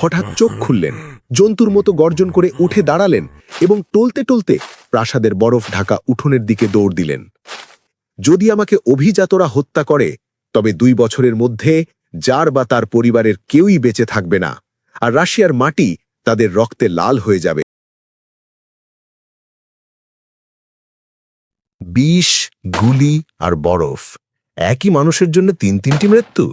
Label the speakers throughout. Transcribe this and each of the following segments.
Speaker 1: হঠাৎ চোখ খুললেন, জন্তুর মতো গর্জন করে উঠে দাঁড়ালেন এবং টলতে টলতে প্রাসাদের বরফ ঢাকা উঠোনের দিকে দৌড় দিলেন। যদি আমাকে অভিজাতরা হত্যা করে, তবে দুই বছরের মধ্যে যার বা তার পরিবারের কেউই বেঁচে থাকবে না, আর রাশিয়ার মাটি তাদের রক্তে লাল হয়ে যাবে। বিষ, গুলি আর বরফ, একই মানুষের জন্য তিন তিনটি মৃত্যু?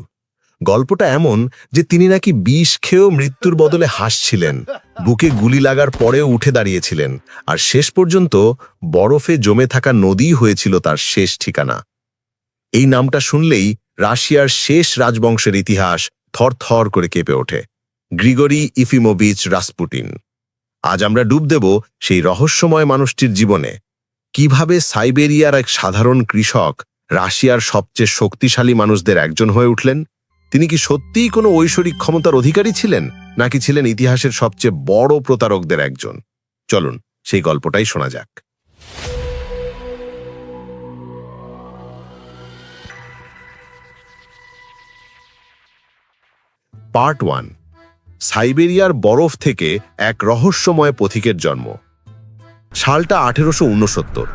Speaker 1: গল্পটা এমন যে তিনি নাকি বিষ খেয়েও মৃত্যুর বদলে হাসছিলেন। বুকে গুলি লাগার পরেও উঠে দাঁড়িয়েছিলেন। আর শেষ পর্যন্ত বরফে জমে থাকা নদী হয়েছিল তার শেষ ঠিকানা। এই নামটা শুনলেই রাশিয়ার শেষ রাজবংশের ইতিহাস থরথর করে কেঁপে ওঠে। গ্রিগরি ইফিমোভিচ রাসপুটিন আজ আমরা ডুব দেব সেই রহস্যময় মানুষটির জীবনে। কীভাবে সাইবেরিয়ার এক সাধারণ কৃষক রাশিয়ার সবচেয়ে শক্তিশালী মানুষদের একজন হয়ে উঠলেন? তিনি কি সত্যিই কোনো ঐশ্বরিক ক্ষমতার অধিকারী ছিলেন, নাকি ছিলেন ইতিহাসের সবচেয়ে বড় প্রতারকদের একজন? চলুন, সেই গল্পটাই শোনা যাক। পার্ট ওয়ান, সাইবেরিয়ার বরফ থেকে এক রহস্যময় পথিকের জন্ম। সালটা আঠেরোশো উনসত্তর,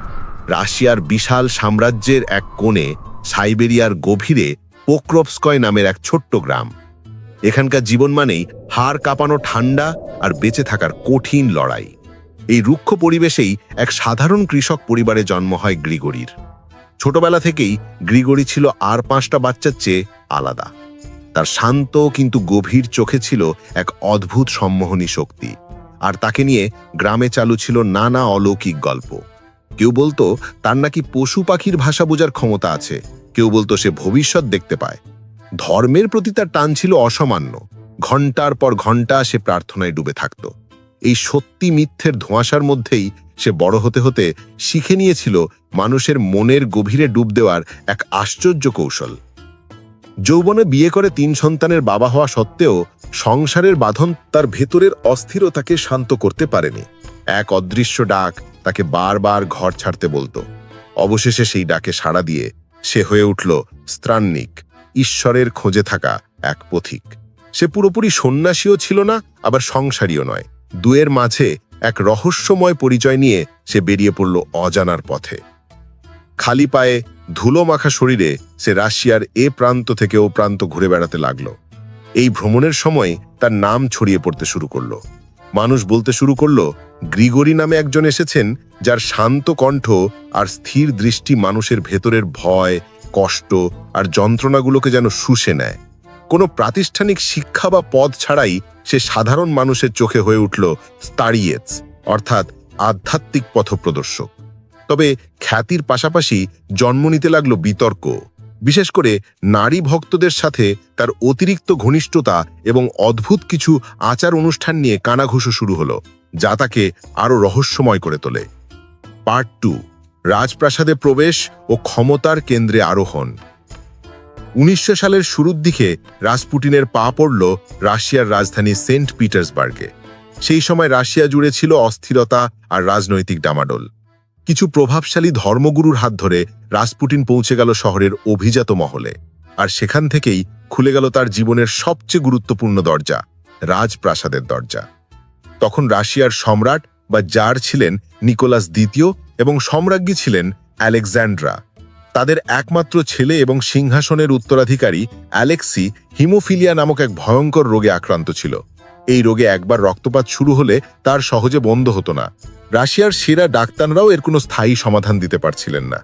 Speaker 1: রাশিয়ার বিশাল সাম্রাজ্যের এক কোণে সাইবেরিয়ার গভীরে পোক্রপস্কয় নামের এক ছোট্ট গ্রাম। এখানকার জীবন মানেই হাড় কাঁপানো ঠান্ডা আর বেঁচে থাকার কঠিন লড়াই। এই রুক্ষ পরিবেশেই এক সাধারণ কৃষক পরিবারে জন্ম হয় গ্রিগরির। ছোটবেলা থেকেই গ্রিগরি ছিল আর পাঁচটা বাচ্চার চেয়ে আলাদা। তার শান্ত কিন্তু গভীর চোখে ছিল এক অদ্ভুত সম্মোহনী শক্তি। আর তাকে নিয়ে গ্রামে চালু ছিল নানা অলৌকিক গল্প। কেউ বলতো, তার নাকি পশু পাখির ভাষা বোঝার ক্ষমতা আছে। কেউ বলতো সে ভবিষ্যৎ দেখতে পায়। ধর্মের প্রতি তার টান ছিল অসামান্য। ঘণ্টার পর ঘণ্টা সে প্রার্থনায় ডুবে থাকত। এই সত্যি মিথ্যের ধোঁয়াশার মধ্যেই সে বড় হতে হতে শিখে নিয়েছিল মানুষের মনের গভীরে ডুব দেওয়ার এক আশ্চর্য কৌশল। যৌবনে বিয়ে করে তিন সন্তানের বাবা হওয়া সত্ত্বেও সংসারের বাঁধন তার ভেতরের অস্থিরতাকে শান্ত করতে পারেনি। এক অদৃশ্য ডাক তাকে বারবার ঘর ছাড়তে বলতো। অবশেষে সেই ডাকে সাড়া দিয়ে সে হয়ে উঠল স্ত্রান্নিক ঈশ্বরের খোঁজে থাকা এক পথিক। সে পুরোপুরি সন্ন্যাসীও ছিল না, আবার সংসারীও নয়। দুয়ের মাঝে এক রহস্যময় পরিচয় নিয়ে সে বেরিয়ে পড়ল অজানার পথে। খালি পায়ে ধুলো মাখা শরীরে সে রাশিয়ার এ প্রান্ত থেকে ও প্রান্ত ঘুরে বেড়াতে লাগল। এই ভ্রমণের সময় তার নাম ছড়িয়ে পড়তে শুরু করল। মানুষ বলতে শুরু করল, গ্রিগরি নামে একজন এসেছেন, যার শান্ত কণ্ঠ আর স্থির দৃষ্টি মানুষের ভেতরের ভয়, কষ্ট আর যন্ত্রণাগুলোকে যেন শুষে নেয়। কোনো প্রাতিষ্ঠানিক শিক্ষা বা পদ ছাড়াই সে সাধারণ মানুষের চোখে হয়ে উঠল স্তারিয়েৎস, অর্থাৎ আধ্যাত্মিক পথপ্রদর্শক। তবে খ্যাতির পাশাপাশি জন্ম নিতে লাগল বিতর্ক। বিশেষ করে নারী ভক্তদের সাথে তার অতিরিক্ত ঘনিষ্ঠতা এবং অদ্ভুত কিছু আচার অনুষ্ঠান নিয়ে কানাঘুষো শুরু হলো, যা তাকে আরও রহস্যময় করে তোলে। পার্ট টু, রাজপ্রাসাদে প্রবেশ ও ক্ষমতার কেন্দ্রে আরোহণ। উনিশশো সালের শুরুর দিকে রাসপুটিনের পা পড়ল রাশিয়ার রাজধানী সেন্ট পিটার্সবার্গে। সেই সময় রাশিয়া জুড়ে ছিল অস্থিরতা আর রাজনৈতিক ডামাডোল। কিছু প্রভাবশালী ধর্মগুরুর হাত ধরে রাসপুটিন পৌঁছে গেল শহরের অভিজাত মহলে, আর সেখান থেকেই খুলে গেল তার জীবনের সবচেয়ে গুরুত্বপূর্ণ দরজা, রাজপ্রাসাদের দরজা। তখন রাশিয়ার সম্রাট বা জার ছিলেন নিকোলাস দ্বিতীয় এবং সম্রাজ্ঞী ছিলেন আলেকজান্ড্রা। তাদের একমাত্র ছেলে এবং সিংহাসনের উত্তরাধিকারী অ্যালেক্সি হিমোফিলিয়া নামক এক ভয়ঙ্কর রোগে আক্রান্ত ছিল। এই রোগে একবার রক্তপাত শুরু হলে তার সহজে বন্ধ হতো না। রাশিয়ার সেরা ডাক্তাররাও এর কোনো স্থায়ী সমাধান দিতে পারছিলেন না।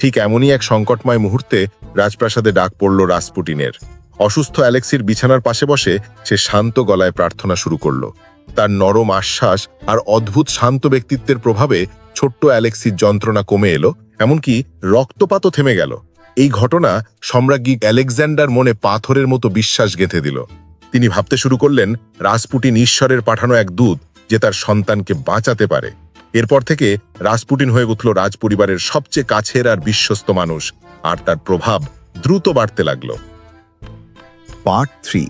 Speaker 1: ঠিক এমনই এক সংকটময় মুহূর্তে রাজপ্রাসাদে ডাক পড়ল রাসপুটিনের অসুস্থ অ্যালেক্সির বিছানার পাশে বসে সে শান্ত গলায় প্রার্থনা শুরু করল। তার নরম আশ্বাস আর অদ্ভুত শান্ত ব্যক্তিত্বের প্রভাবে ছোট্ট অ্যালেক্সির যন্ত্রণা কমে এলো, এমনকি রক্তপাতও থেমে গেল। এই ঘটনা সম্রাজ্ঞী অ্যালেকজান্ডার মনে পাথরের মতো বিশ্বাস গেঁথে দিল। তিনি ভাবতে শুরু করলেন, রাজপুটিন ঈশ্বরের পাঠানো এক দূত যে তার সন্তানকে বাঁচাতে পারে। এরপর থেকে রাসপুটিন হয়ে উঠল রাজপরিবারের সবচেয়ে কাছের আর বিশ্বস্ত মানুষ, আর তার প্রভাব দ্রুত বাড়তে লাগল। পার্ট থ্রি,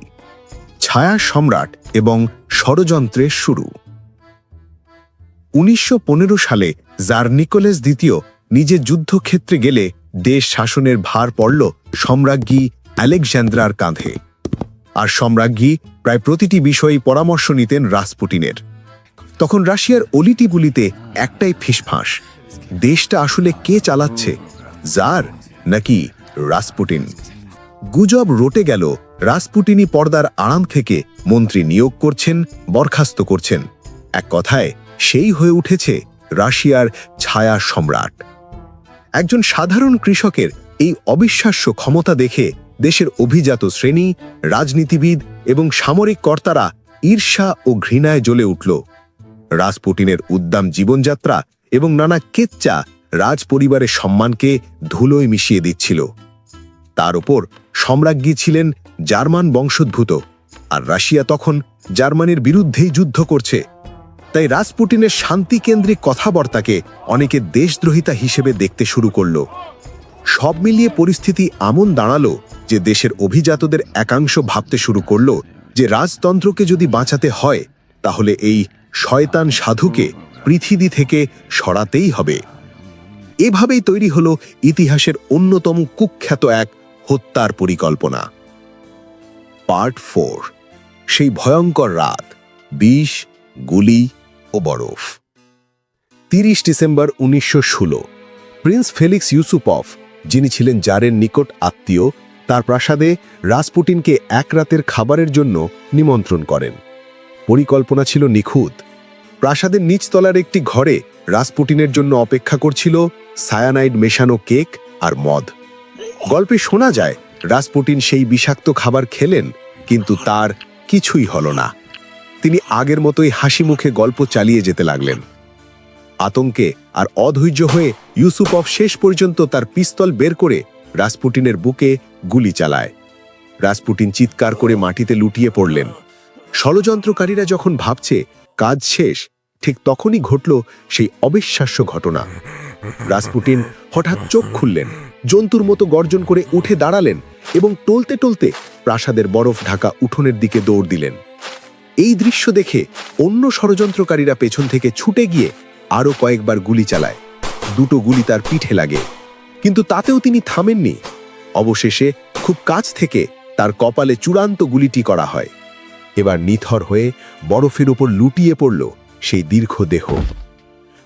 Speaker 1: ছায়া সম্রাট এবং ষড়যন্ত্রের শুরু। উনিশশো পনেরো সালে জার নিকোলেস দ্বিতীয় নিজে যুদ্ধক্ষেত্রে গেলে দেশ শাসনের ভার পড়ল সম্রাজ্ঞী আলেকজান্দ্রার কাঁধে।
Speaker 2: আর সম্রাজ্ঞী প্রায় প্রতিটি বিষয়েই পরামর্শ নিতেন রাসপুটিনের তখন রাশিয়ার অলিটিগুলিতে একটাই ফিসফাঁস, দেশটা আসলে কে চালাচ্ছে জার নাকি রাসপুটিন গুজব রটে গেল রাসপুটিনি পর্দার আড়াম থেকে মন্ত্রী নিয়োগ করছেন, বরখাস্ত করছেন। এক কথায়, সেই হয়ে উঠেছে রাশিয়ার ছায়া সম্রাট। একজন সাধারণ কৃষকের এই অবিশ্বাস্য ক্ষমতা দেখে দেশের অভিজাত শ্রেণি, রাজনীতিবিদ এবং সামরিক কর্তারা ঈর্ষা ও ঘৃণায় জ্বলে উঠল। রাজপুটিনের উদ্দাম জীবনযাত্রা এবং নানা কেচ্চা রাজ পরিবারের সম্মানকে ধুলোয় মিশিয়ে দিচ্ছিল। তার উপর সম্রাজ্ঞী ছিলেন জার্মান বংশোদ্ভূত আর রাশিয়া তখন জার্মানির বিরুদ্ধেই যুদ্ধ করছে। তাই রাজপুটিনের শান্তিকেন্দ্রিক কথাবার্তাকে অনেকে দেশদ্রোহিতা হিসেবে দেখতে শুরু করল। সব মিলিয়ে পরিস্থিতি এমন দাঁড়াল যে দেশের অভিজাতদের একাংশ ভাবতে শুরু করল যে রাজতন্ত্রকে যদি বাঁচাতে হয়, তাহলে এই শয়তান সাধুকে পৃথিবী থেকে সরাতেই হবে। এভাবেই তৈরি হল ইতিহাসের অন্যতম কুখ্যাত এক হত্যার পরিকল্পনা। পার্ট ফোর, সেই ভয়ঙ্কর রাত, বিষ, গুলি ও বরফ। তিরিশ ডিসেম্বর উনিশশো ষোলো, প্রিন্স ফেলিক্স ইউসুপফ যিনি ছিলেন জারের নিকট আত্মীয়, তার প্রাসাদে রাসপুটিনকে এক রাতের খাবারের জন্য নিমন্ত্রণ করেন। পরিকল্পনা ছিল নিখুঁত। প্রাসাদের নিচতলার একটি ঘরে রাসপুটিনের জন্য অপেক্ষা করছিল সায়ানাইড মেশানো কেক আর মদ। গল্পে শোনা যায় রাসপুটিন সেই বিষাক্ত খাবার খেলেন, কিন্তু তার কিছুই হল না। তিনি আগের মতোই হাসি মুখে গল্প চালিয়ে যেতে লাগলেন। আতঙ্কে আর অধৈর্য হয়ে ইউসুপফ শেষ পর্যন্ত তার পিস্তল বের করে রাসপুটিনের বুকে গুলি চালায়। রাসপুটিন চিৎকার করে মাটিতে লুটিয়ে পড়লেন। ষড়যন্ত্রকারীরা যখন ভাবছে কাজ শেষ, ঠিক তখনই ঘটল সেই অবিশ্বাস্য ঘটনা। রাসপুটিন হঠাৎ চোখ খুললেন, জন্তুর মতো গর্জন করে উঠে দাঁড়ালেন এবং টলতে টলতে প্রাসাদের বরফ ঢাকা উঠোনের দিকে দৌড় দিলেন। এই দৃশ্য দেখে অন্য ষড়যন্ত্রকারীরা পেছন থেকে ছুটে গিয়ে আরও কয়েকবার গুলি চালায়। দুটো গুলি তার পিঠে লাগে, কিন্তু তাতেও তিনি থামেননি। অবশেষে খুব কাছ থেকে তার কপালে চূড়ান্ত গুলিটি করা হয়। এবার নিথর হয়ে বরফের উপর লুটিয়ে পড়ল সেই দীর্ঘ দেহ।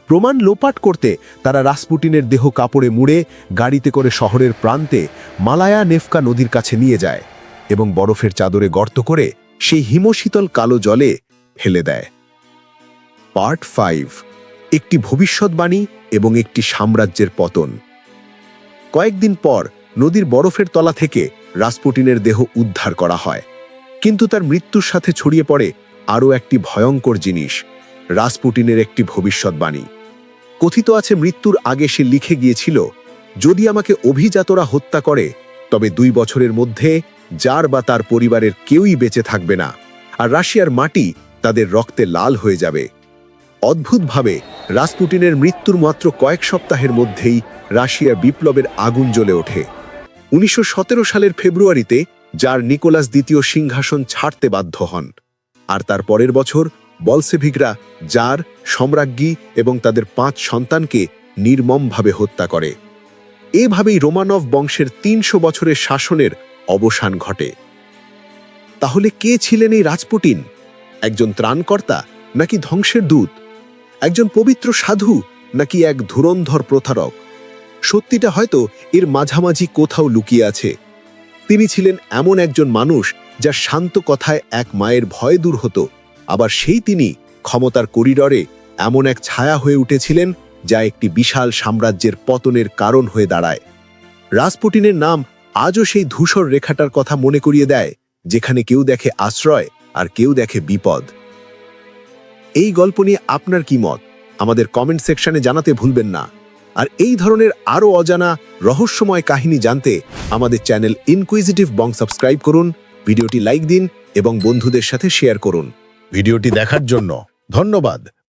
Speaker 2: প্রমাণ লোপাট করতে তারা রাসপুটিনের দেহ কাপড়ে মুড়ে গাড়িতে করে শহরের প্রান্তে মালায়া নেফকা নদীর কাছে নিয়ে যায় এবং বরফের চাদরে গর্ত করে সেই হিমশীতল কালো জলে ফেলে দেয়। পার্ট ফাইভ, একটি ভবিষ্যৎবাণী এবং একটি সাম্রাজ্যের পতন। কয়েকদিন পর নদীর বরফের তলা থেকে রাসপুটিনের দেহ উদ্ধার করা হয়। কিন্তু তার মৃত্যুর সাথে ছড়িয়ে পড়ে আরও একটি ভয়ঙ্কর জিনিস রাসপুটিনের একটি ভবিষ্যৎবাণী। কথিত আছে মৃত্যুর আগে সে লিখে গিয়েছিল, যদি আমাকে অভিজাতরা হত্যা করে, তবে দুই বছরের মধ্যে যার বা তার পরিবারের কেউই বেঁচে থাকবে না, আর রাশিয়ার মাটি তাদের রক্তে লাল হয়ে যাবে। অদ্ভুতভাবে রাসপুটিনের মৃত্যুর মাত্র কয়েক সপ্তাহের মধ্যেই রাশিয়া বিপ্লবের আগুন জ্বলে ওঠে। উনিশশো সতেরো সালের ফেব্রুয়ারিতে যার নিকোলাস দ্বিতীয় সিংহাসন ছাড়তে বাধ্য হন। আর তার পরের বছর বলসেভিকরা যার, সম্রাজ্ঞী এবং তাদের পাঁচ সন্তানকে নির্মমভাবে হত্যা করে। এভাবেই রোমানভ বংশের তিনশো বছরের শাসনের অবসান ঘটে। তাহলে কে ছিলেন এই রাজপুটিন? একজন ত্রাণকর্তা নাকি ধ্বংসের দূত? একজন পবিত্র সাধু নাকি এক ধুরন্ধর প্রথারক সত্যিটা হয়তো এর মাঝামাঝি কোথাও লুকিয়ে আছে। তিনি ছিলেন এমন একজন মানুষ যার শান্ত কথায় এক মায়ের ভয় দূর হতো। আবার সেই তিনি ক্ষমতার করিডরে এমন এক ছায়া হয়ে উঠেছিলেন যা একটি বিশাল সাম্রাজ্যের পতনের কারণ হয়ে দাঁড়ায়। রাজপুটিনের নাম আজও সেই ধূসর রেখাটার কথা মনে করিয়ে দেয়, যেখানে কেউ দেখে আশ্রয় আর কেউ দেখে বিপদ। এই গল্প নিয়ে আপনার কি মত? আমাদের কমেন্ট সেকশনে জানাতে ভুলবেন না। আর এই ধরনের আরও অজানা রহস্যময় কাহিনী জানতে আমাদের চ্যানেল ইনকুইজিটিভ বং সাবস্ক্রাইব করুন, ভিডিওটি লাইক দিন এবং বন্ধুদের সাথে শেয়ার করুন।
Speaker 1: ভিডিওটি দেখার জন্য ধন্যবাদ।